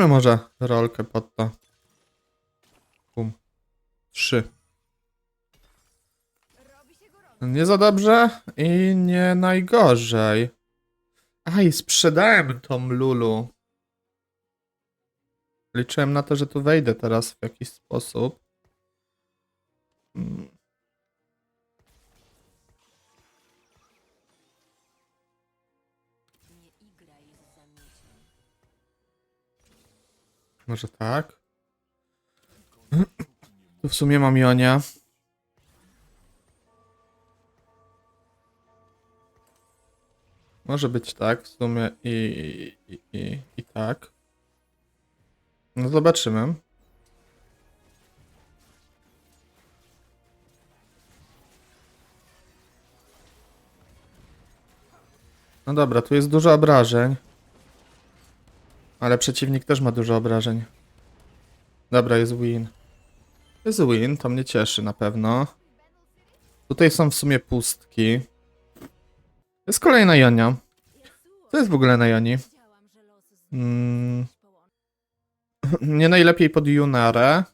Rzućmy może rolkę pod to. Bum. Trzy. Nie za dobrze i nie najgorzej. Aj, sprzedałem tą Lulu. Liczyłem na to, że tu wejdę teraz w jakiś sposób. Mm. Może tak? Tu w sumie mam Jonia. Może być tak w sumie i, i, i, i tak. No zobaczymy. No dobra, tu jest dużo obrażeń. Ale przeciwnik też ma dużo obrażeń. Dobra, jest win. Jest win, to mnie cieszy na pewno. Tutaj są w sumie pustki. Jest kolejna Jonia. Co jest w ogóle na Joni? Mm, nie najlepiej pod Junarę.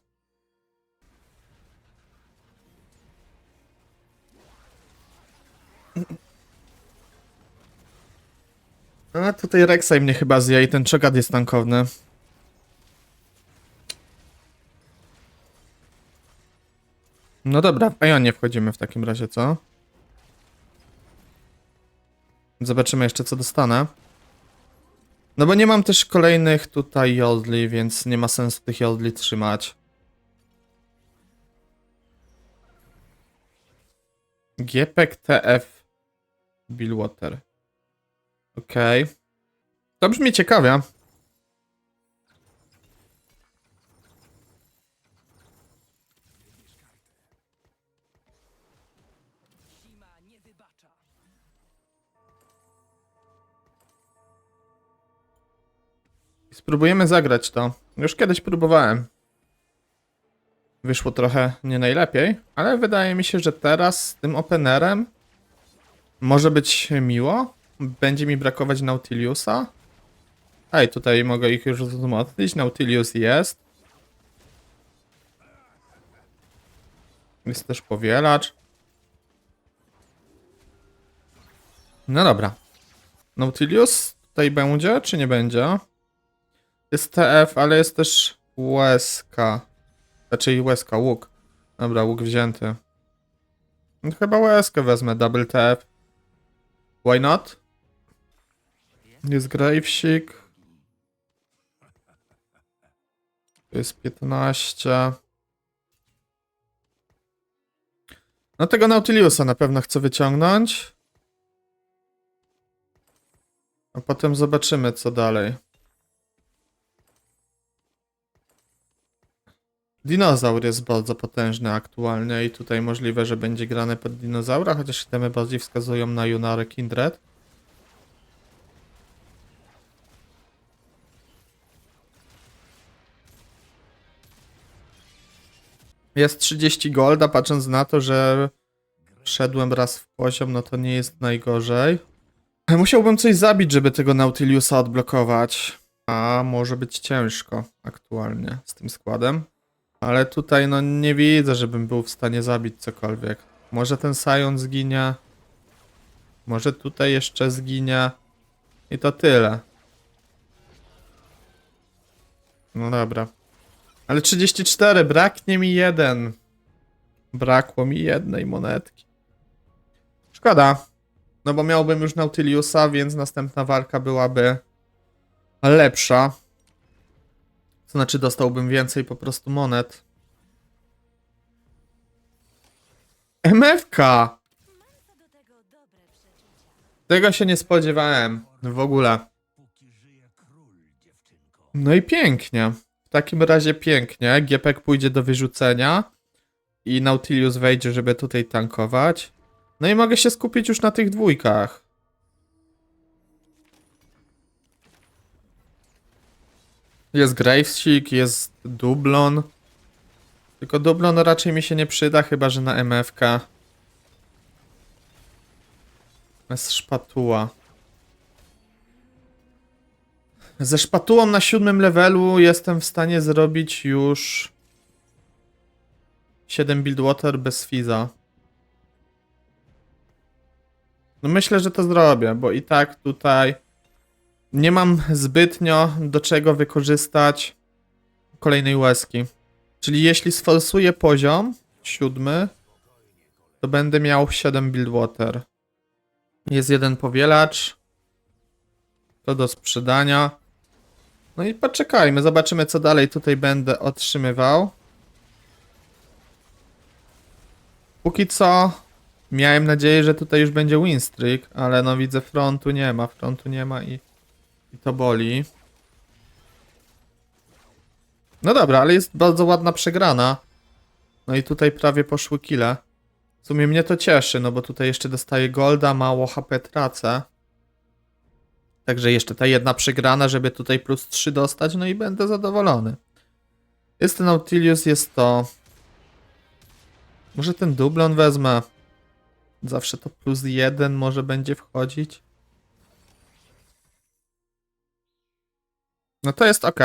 A tutaj Rek'Sai mnie chyba zje i ten czekat jest tankowny. No dobra, a ja nie wchodzimy w takim razie, co? Zobaczymy jeszcze co dostanę. No bo nie mam też kolejnych tutaj jodli, więc nie ma sensu tych jodli trzymać. Giepek TF Billwater. Okej. To brzmi ciekawie. Spróbujemy zagrać to. Już kiedyś próbowałem. Wyszło trochę nie najlepiej, ale wydaje mi się, że teraz z tym openerem może być miło. Będzie mi brakować Nautiliusa. Ej, tutaj mogę ich już wzmocnić. Nautilius jest. Jest też powielacz. No dobra. Nautilius tutaj będzie, czy nie będzie? Jest TF, ale jest też łezka. Znaczy łezka, łuk. Dobra, łuk wzięty. No, chyba łezkę wezmę, double TF. Why not? Jest Gravesik. To jest 15. No tego Nautiliusa na pewno chcę wyciągnąć. A potem zobaczymy co dalej. Dinozaur jest bardzo potężny aktualnie i tutaj możliwe, że będzie grane pod dinozaura, chociaż itemy bardziej wskazują na Junarę Kindred. Jest 30 golda, patrząc na to, że wszedłem raz w poziom, no to nie jest najgorzej. Musiałbym coś zabić, żeby tego Nautiliusa odblokować. A może być ciężko aktualnie z tym składem. Ale tutaj no nie widzę, żebym był w stanie zabić cokolwiek. Może ten Sion zginie. Może tutaj jeszcze zginie. I to tyle. No dobra. Ale 34, braknie mi jeden. Brakło mi jednej monetki. Szkoda. No bo miałbym już Nautiliusa, więc następna walka byłaby lepsza. Znaczy dostałbym więcej po prostu monet. MFK! Tego się nie spodziewałem w ogóle. No i pięknie. Takim razie pięknie. Giepek pójdzie do wyrzucenia i Nautilius wejdzie, żeby tutaj tankować. No i mogę się skupić już na tych dwójkach. Jest Gravesik, jest Dublon. Tylko Dublon raczej mi się nie przyda, chyba że na MFK. Jest szpatuła. Ze szpatułą na siódmym levelu jestem w stanie zrobić już 7 Buildwater bez Fiza. No myślę, że to zrobię, bo i tak tutaj nie mam zbytnio do czego wykorzystać kolejnej łezki. Czyli jeśli sforsuję poziom siódmy, to będę miał 7 Buildwater. Jest jeden powielacz. To do sprzedania. No i poczekajmy, zobaczymy co dalej tutaj będę otrzymywał. Póki co miałem nadzieję, że tutaj już będzie win streak, ale no widzę frontu nie ma, frontu nie ma i, i to boli. No dobra, ale jest bardzo ładna przegrana. No i tutaj prawie poszły kile. W sumie mnie to cieszy, no bo tutaj jeszcze dostaję golda, mało HP tracę. Także jeszcze ta jedna przegrana, żeby tutaj plus 3 dostać, no i będę zadowolony. Jest ten Nautilius, jest to... Może ten dublon wezmę. Zawsze to plus 1 może będzie wchodzić. No to jest ok.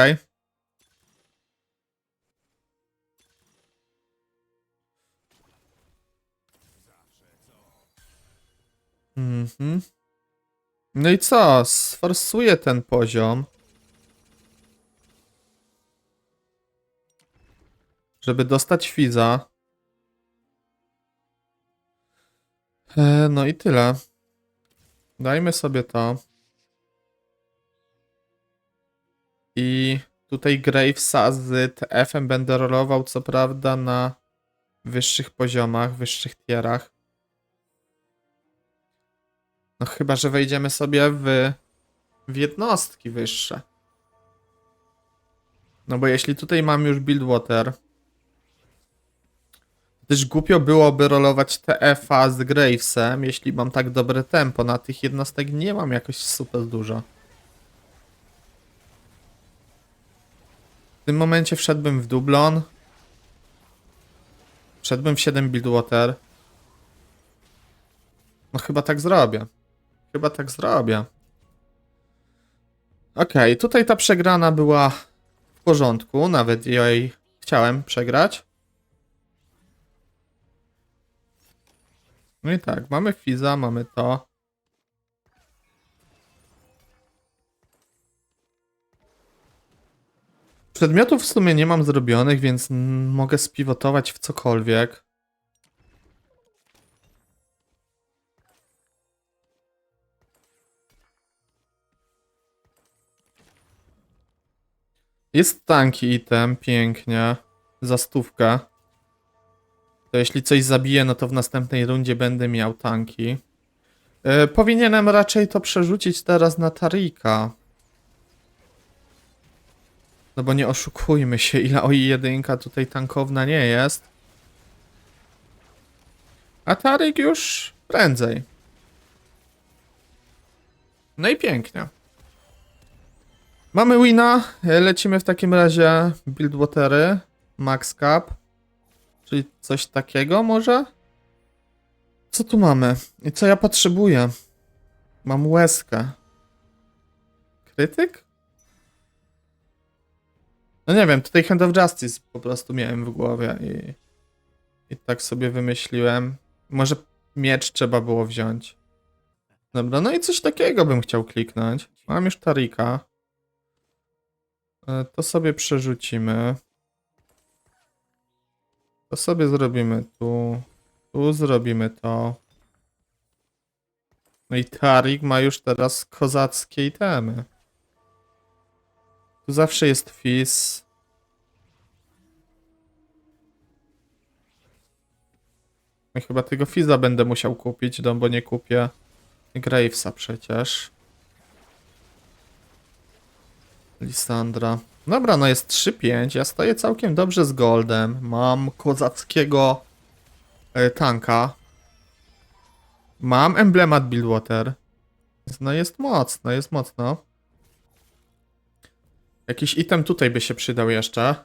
Mhm. No i co? Sforsuję ten poziom. Żeby dostać Fiza. E, no i tyle. Dajmy sobie to. I tutaj Gravesa z TF-em będę rolował, co prawda, na wyższych poziomach, wyższych tierach. No chyba, że wejdziemy sobie w, w jednostki wyższe. No bo jeśli tutaj mam już Buildwater, też głupio byłoby rolować TF-a z Gravesem, jeśli mam tak dobre tempo. Na tych jednostek nie mam jakoś super dużo. W tym momencie wszedłbym w Dublon. Wszedłbym w 7 Buildwater. No chyba tak zrobię. Chyba tak zrobię. Okej, tutaj ta przegrana była w porządku, nawet jej chciałem przegrać. No i tak, mamy Fiza, mamy to. Przedmiotów w sumie nie mam zrobionych, więc mogę spiwotować w cokolwiek. Jest tanki item, pięknie. Za stówkę. To jeśli coś zabiję, no to w następnej rundzie będę miał tanki. E, powinienem raczej to przerzucić teraz na Tarika. No bo nie oszukujmy się, ile o jedynka tutaj tankowna nie jest. A Tarik już prędzej. No i pięknie. Mamy wina, e, lecimy w takim razie Buildwatery, Max Cap, czyli coś takiego może? Co tu mamy? I co ja potrzebuję? Mam łezkę. Krytyk? No nie wiem, tutaj Hand of Justice po prostu miałem w głowie i, i tak sobie wymyśliłem. Może miecz trzeba było wziąć. Dobra, no i coś takiego bym chciał kliknąć. Mam już Tarika. E, To sobie przerzucimy. To sobie zrobimy tu. Tu zrobimy to. No i Tarik ma już teraz kozackie itemy. Tu zawsze jest Fizz. No chyba tego Fizza będę musiał kupić, no bo nie kupię Gravesa przecież. Lisandra. Dobra, no jest 3-5. Ja stoję całkiem dobrze z Goldem. Mam kozackiego e, tanka. Mam emblemat Buildwater. No jest mocno, jest mocno. Jakiś item tutaj by się przydał jeszcze.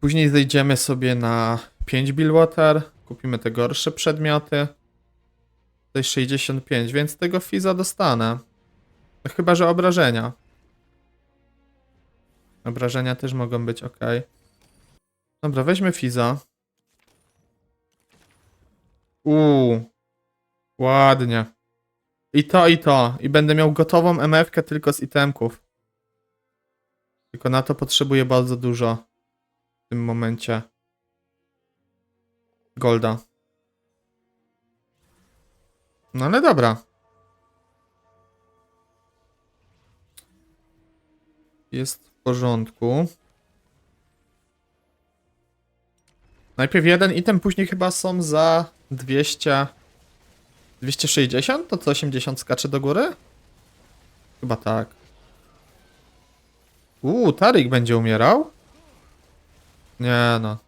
Później zejdziemy sobie na 5 Buildwater. Kupimy te gorsze przedmioty. To jest 65, więc tego Fiza dostanę. No chyba, że obrażenia. Obrażenia też mogą być ok. Dobra, weźmy Fiza. Uuu. Ładnie. I to, i to. I będę miał gotową MF-kę tylko z itemków. Tylko na to potrzebuję bardzo dużo. W tym momencie. Golda. No ale dobra. Jest w porządku. Najpierw jeden item, później chyba są za 200. 260? To co 80 skacze do góry? Chyba tak. Uuu, Tarik będzie umierał? Nie no.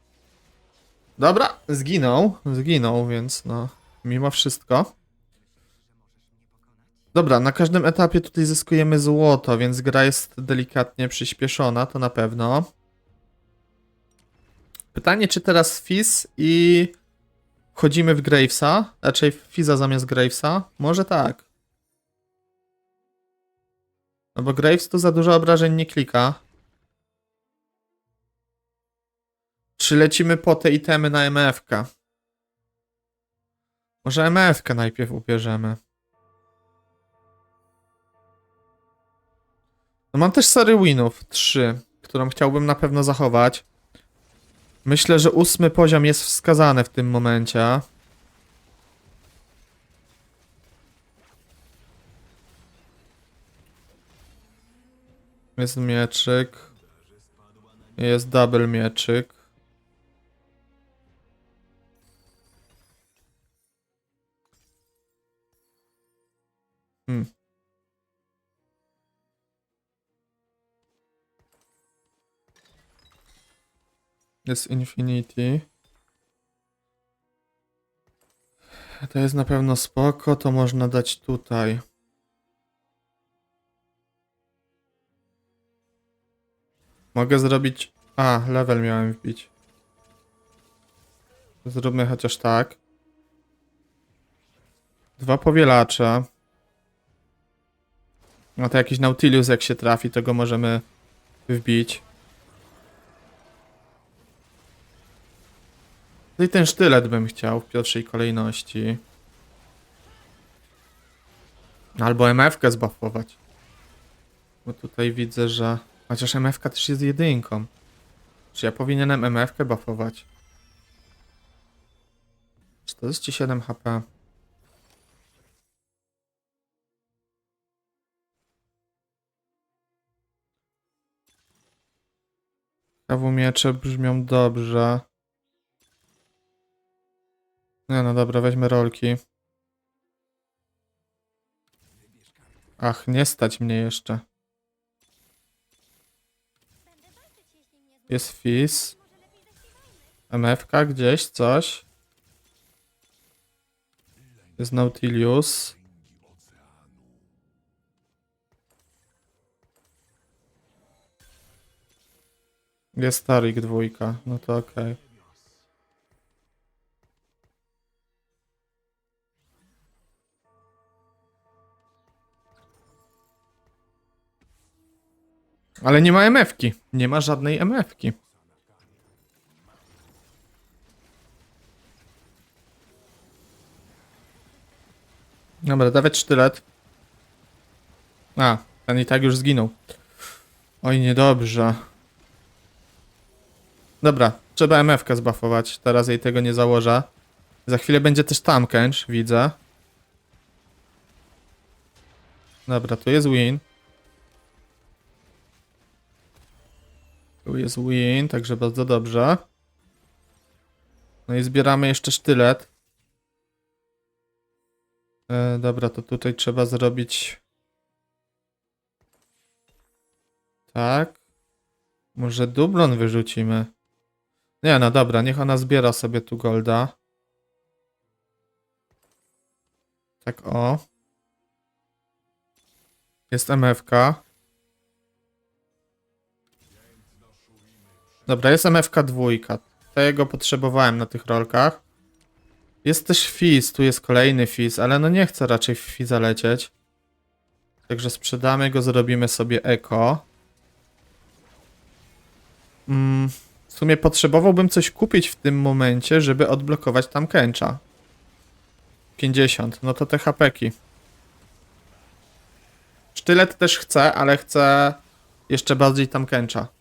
Dobra, zginął. Zginął, więc no. Mimo wszystko. Dobra, na każdym etapie tutaj zyskujemy złoto, więc gra jest delikatnie przyspieszona, to na pewno. Pytanie, czy teraz Fizz i wchodzimy w Gravesa? Raczej Fiza zamiast Gravesa? Może tak. No bo Graves tu za dużo obrażeń nie klika. Czy lecimy po te itemy na MF-kę? Może MF-kę najpierw ubierzemy. No mam też serię winów, 3, którą chciałbym na pewno zachować. Myślę, że ósmy poziom jest wskazany w tym momencie. Jest mieczyk. Jest double mieczyk. Hmm. Jest Infinity. To jest na pewno spoko, to można dać tutaj. Mogę zrobić... A, level miałem wbić. Zróbmy chociaż tak. Dwa powielacze. No to jakiś Nautilus jak się trafi, to go możemy wbić. No i ten sztylet bym chciał w pierwszej kolejności. Albo MF-kę zbuffować. Bo tutaj widzę, że... Chociaż MF-ka też jest jedynką. Czy ja powinienem MF-kę buffować? 47 HP. Kawu miecze brzmią dobrze. Nie no dobra, weźmy rolki. Ach, nie stać mnie jeszcze. Jest Fizz. MFK gdzieś, coś. Jest Nautilius. Jest Tarik dwójka, no to okej. Ale nie ma MF-ki. Nie ma żadnej MF-ki. Dobra, dawać sztylet. A, ten i tak już zginął. Oj, niedobrze. Dobra, trzeba MF-kę zbuffować. Teraz jej tego nie założę. Za chwilę będzie też Tamkench, widzę. Dobra, tu jest win. Jest win, także bardzo dobrze. No i zbieramy jeszcze sztylet. E, dobra, to tutaj trzeba zrobić... Tak. Może dublon wyrzucimy. Nie, no dobra, niech ona zbiera sobie tu golda. Tak o. Jest MFK. Dobra, jest MFK dwójka. Tego potrzebowałem na tych rolkach. Jest też Fizz, tu jest kolejny Fizz, ale no nie chcę raczej w Fizza lecieć. Także sprzedamy go, zrobimy sobie eko. Mm, w sumie potrzebowałbym coś kupić w tym momencie, żeby odblokować tam kęcza. 50, no to te hapeki. Sztylet też chcę, ale chcę jeszcze bardziej tam kęcza.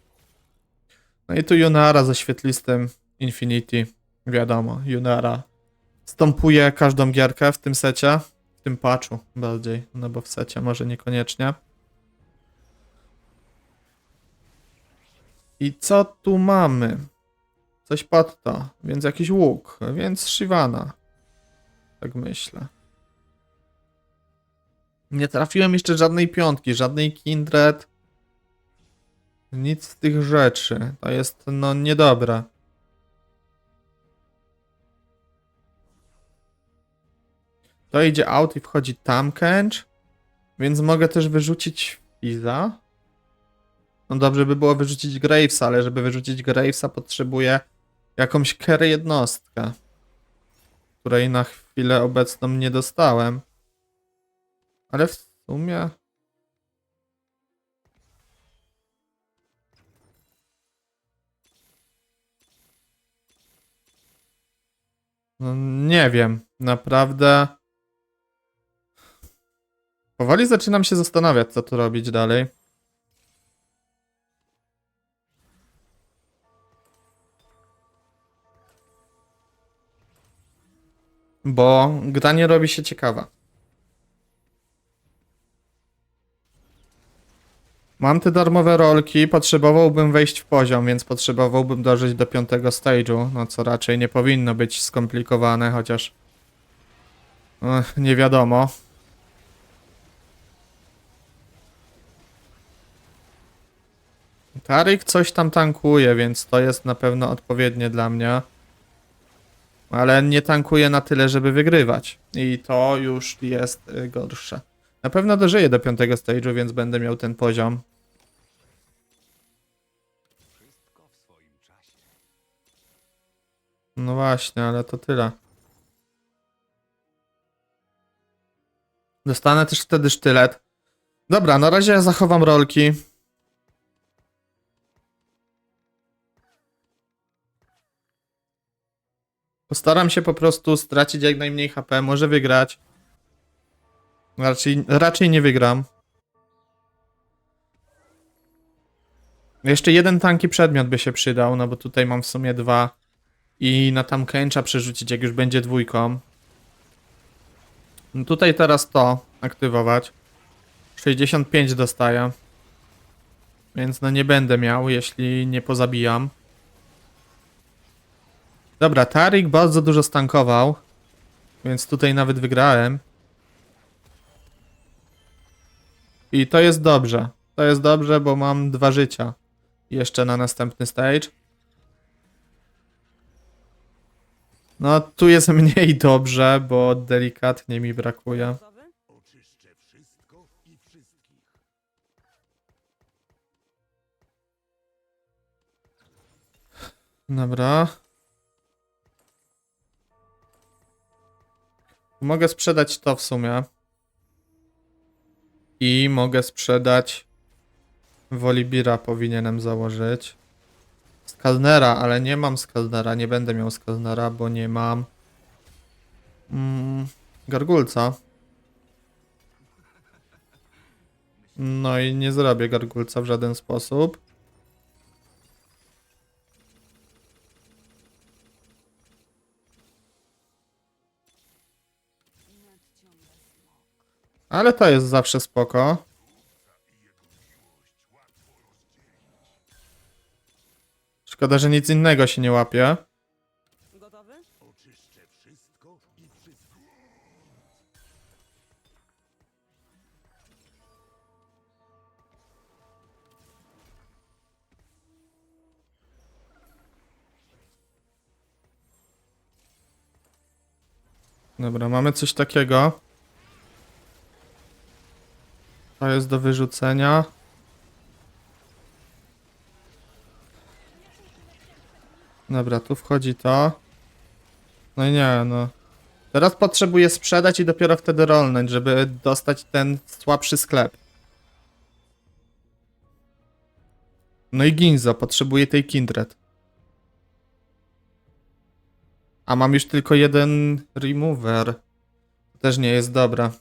No i tu Junara ze świetlistym Infinity. Wiadomo, Junara stąpuje każdą gierkę w tym secie. W tym patchu bardziej, no bo w secie może niekoniecznie. I co tu mamy? Coś to, więc jakiś łuk, więc Shivana. Tak myślę. Nie trafiłem jeszcze żadnej piątki, żadnej Kindred. Nic z tych rzeczy. To jest no niedobre. To idzie out i wchodzi tam Kench. Więc mogę też wyrzucić Fiza. No dobrze by było wyrzucić Gravesa, ale żeby wyrzucić Gravesa potrzebuję jakąś carry jednostkę. Której na chwilę obecną nie dostałem. Ale w sumie... No, nie wiem, naprawdę. Powoli zaczynam się zastanawiać, co tu robić dalej. Bo gra nie robi się ciekawa. Mam te darmowe rolki, potrzebowałbym wejść w poziom, więc potrzebowałbym dożyć do piątego stage'u, no co raczej nie powinno być skomplikowane, chociaż Ech, nie wiadomo. Tarik coś tam tankuje, więc to jest na pewno odpowiednie dla mnie. Ale nie tankuje na tyle, żeby wygrywać. I to już jest y, gorsze. Na pewno dożyję do piątego stage'u, więc będę miał ten poziom. No właśnie, ale to tyle. Dostanę też wtedy sztylet. Dobra, na razie zachowam rolki. Postaram się po prostu stracić jak najmniej HP, może wygrać. Raczej, raczej nie wygram. Jeszcze jeden tanki przedmiot by się przydał, no bo tutaj mam w sumie dwa. I na tam Kencha przerzucić, jak już będzie dwójką. No tutaj teraz to aktywować. 65 dostaję. Więc no nie będę miał, jeśli nie pozabijam. Dobra, Tarik bardzo dużo stankował. Więc tutaj nawet wygrałem. I to jest dobrze. To jest dobrze, bo mam dwa życia. Jeszcze na następny stage. No, tu jest mniej dobrze, bo delikatnie mi brakuje. Dobra. Mogę sprzedać to w sumie. I mogę sprzedać Wolibira powinienem założyć. Skalnera, ale nie mam Skalnera, nie będę miał Skalnera, bo nie mam mm, Gargulca. No i nie zrobię Gargulca w żaden sposób. Ale to jest zawsze spoko. Szkoda, że nic innego się nie łapie. Gotowy? Dobra, mamy coś takiego. To jest do wyrzucenia. Dobra, tu wchodzi to. No i nie, no. Teraz potrzebuję sprzedać i dopiero wtedy rolnąć, żeby dostać ten słabszy sklep. No i Ginzo, potrzebuję tej Kindred. A mam już tylko jeden remover. Też nie jest dobra.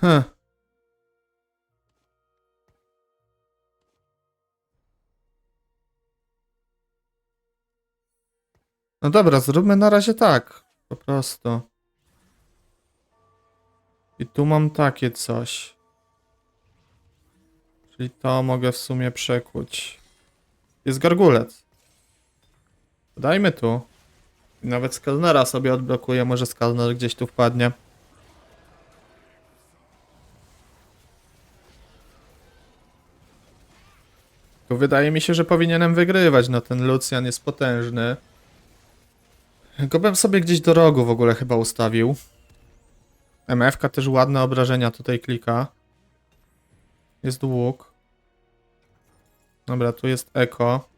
Hm. No dobra, zróbmy na razie tak. Po prostu. I tu mam takie coś. Czyli to mogę w sumie przekuć. Jest gargulec. Dajmy tu. Nawet Skalnera sobie odblokuję. Może Skalner gdzieś tu wpadnie. Tu wydaje mi się, że powinienem wygrywać. No ten Lucian jest potężny. Go bym sobie gdzieś do rogu w ogóle chyba ustawił. MFK też ładne obrażenia tutaj klika. Jest łuk. Dobra, tu jest Eko.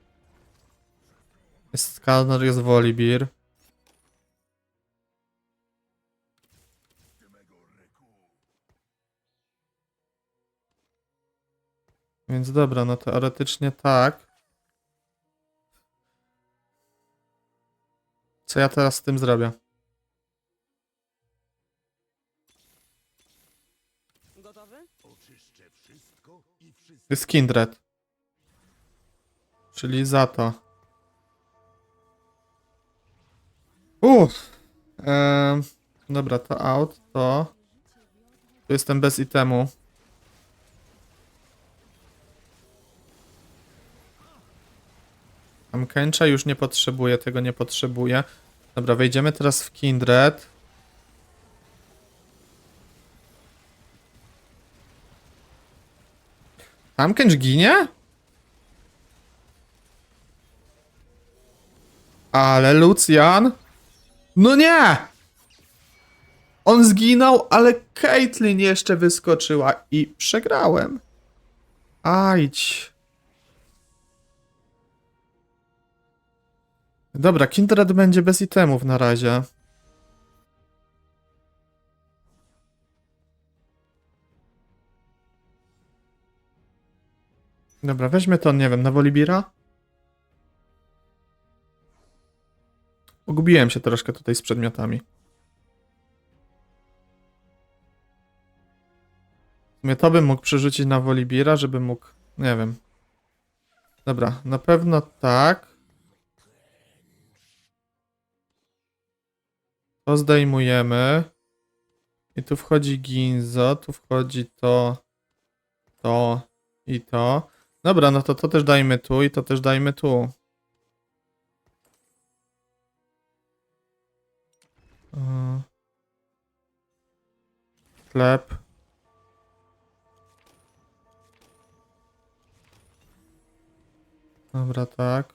Jest Skalner, jest Volibear. Więc dobra, no teoretycznie tak. Co ja teraz z tym zrobię? Gotowy? Jest Kindred. Czyli za to. Uff. Ehm, dobra, to out, to. Tu jestem bez itemu. Tam Kencha już nie potrzebuję, tego nie potrzebuję. Dobra, wejdziemy teraz w Kindred. Tam Kench ginie? Ale Lucian? No nie! On zginął, ale Caitlyn jeszcze wyskoczyła i przegrałem. Ajdź. Dobra, Kindred będzie bez itemów na razie. Dobra, weźmy to, nie wiem, na Wolibira? Ugubiłem się troszkę tutaj z przedmiotami. W to bym mógł przerzucić na Wolibira, żeby mógł... Nie wiem. Dobra, na pewno tak. To zdejmujemy. I tu wchodzi Ginzo, tu wchodzi to, to i to. Dobra, no to to też dajmy tu i to też dajmy tu. Chleb. Dobra, tak.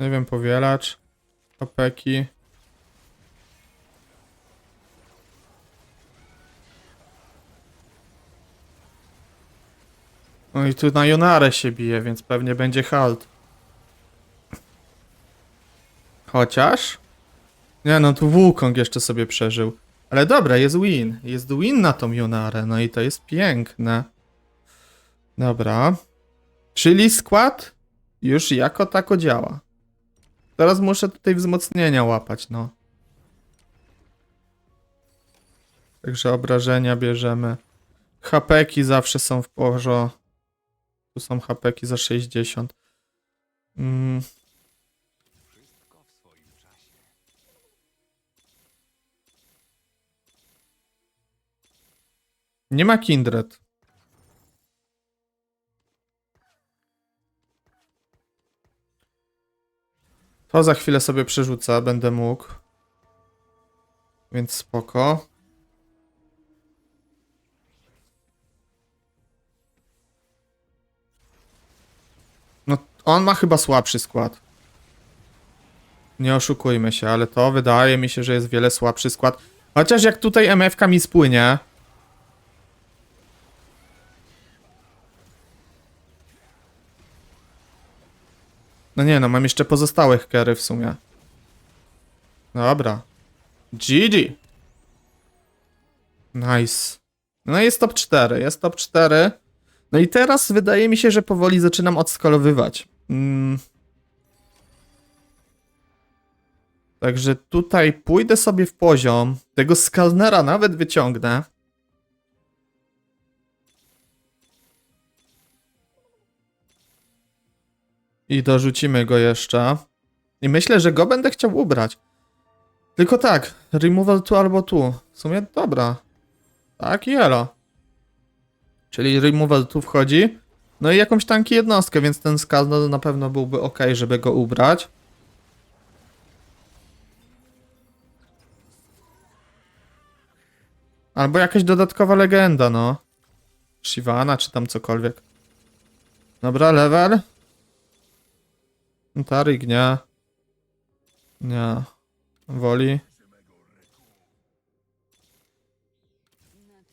Nie wiem, powielacz. Opeki. No i tu na Jonarę się bije, więc pewnie będzie halt. Chociaż? Nie no, tu Wukong jeszcze sobie przeżył. Ale dobra, jest win. Jest win na tą Jonarę, no i to jest piękne. Dobra. Czyli skład już jako tako działa. Teraz muszę tutaj wzmocnienia łapać, no. Także obrażenia bierzemy. Hapeki zawsze są w porządku. Tu są hapeki za 60. Mm. Nie ma Kindred. To za chwilę sobie przerzucę, będę mógł. Więc spoko. On ma chyba słabszy skład. Nie oszukujmy się, ale to wydaje mi się, że jest wiele słabszy skład. Chociaż jak tutaj MFK mi spłynie. No nie no, mam jeszcze pozostałych kery w sumie. Dobra. GG. Nice. No jest top 4, jest top 4. No i teraz wydaje mi się, że powoli zaczynam odskalowywać. Mm. Także tutaj pójdę sobie w poziom. Tego skalnera nawet wyciągnę. I dorzucimy go jeszcze. I myślę, że go będę chciał ubrać. Tylko tak, removal tu albo tu. W sumie dobra. Tak, jelo. Czyli removal tu wchodzi. No i jakąś tanki jednostkę, więc ten skazno na pewno byłby ok, żeby go ubrać. Albo jakaś dodatkowa legenda, no. Shivana, czy tam cokolwiek. Dobra, level. Tarik, nie. Nie. Woli.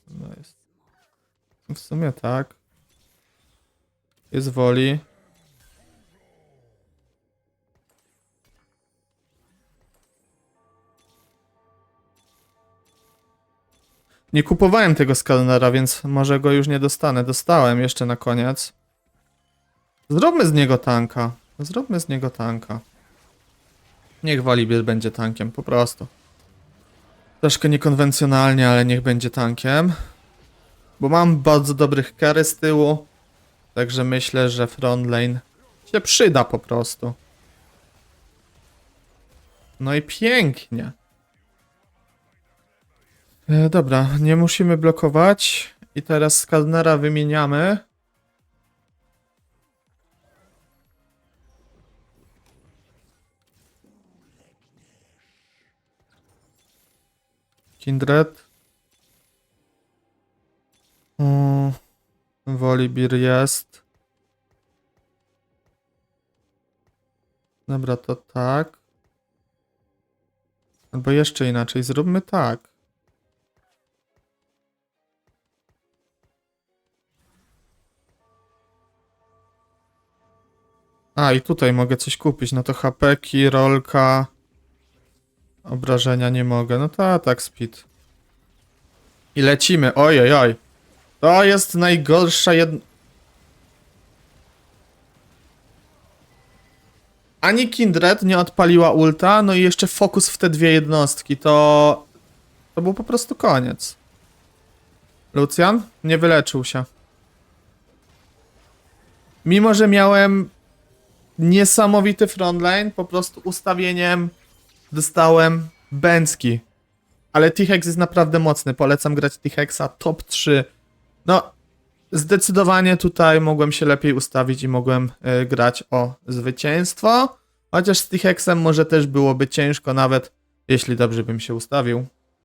No jest. W sumie tak. Jest woli. Nie kupowałem tego skalnera, więc może go już nie dostanę. Dostałem jeszcze na koniec. Zróbmy z niego tanka. Zróbmy z niego tanka. Niech Wolibier będzie tankiem, po prostu. Troszkę niekonwencjonalnie, ale niech będzie tankiem. Bo mam bardzo dobrych kary z tyłu. Także myślę, że frontlane się przyda po prostu. No i pięknie. E, dobra, nie musimy blokować. I teraz Skalnera wymieniamy. Kindred. Mm, Wolibir jest. Dobra, to tak. Albo jeszcze inaczej, zróbmy tak. A, i tutaj mogę coś kupić. No to hapeki, rolka. Obrażenia nie mogę. No to tak, speed. I lecimy. Oj, oj, oj. To jest najgorsza jed... Ani Kindred nie odpaliła ulta, no i jeszcze fokus w te dwie jednostki. To... To był po prostu koniec. Lucian nie wyleczył się. Mimo, że miałem niesamowity frontline, po prostu ustawieniem dostałem bęcki. Ale T-Hex jest naprawdę mocny. Polecam grać T-Hexa top 3. No, zdecydowanie tutaj mogłem się lepiej ustawić i mogłem y, grać o zwycięstwo. Chociaż z T-Hexem może też byłoby ciężko, nawet jeśli dobrze bym się ustawił.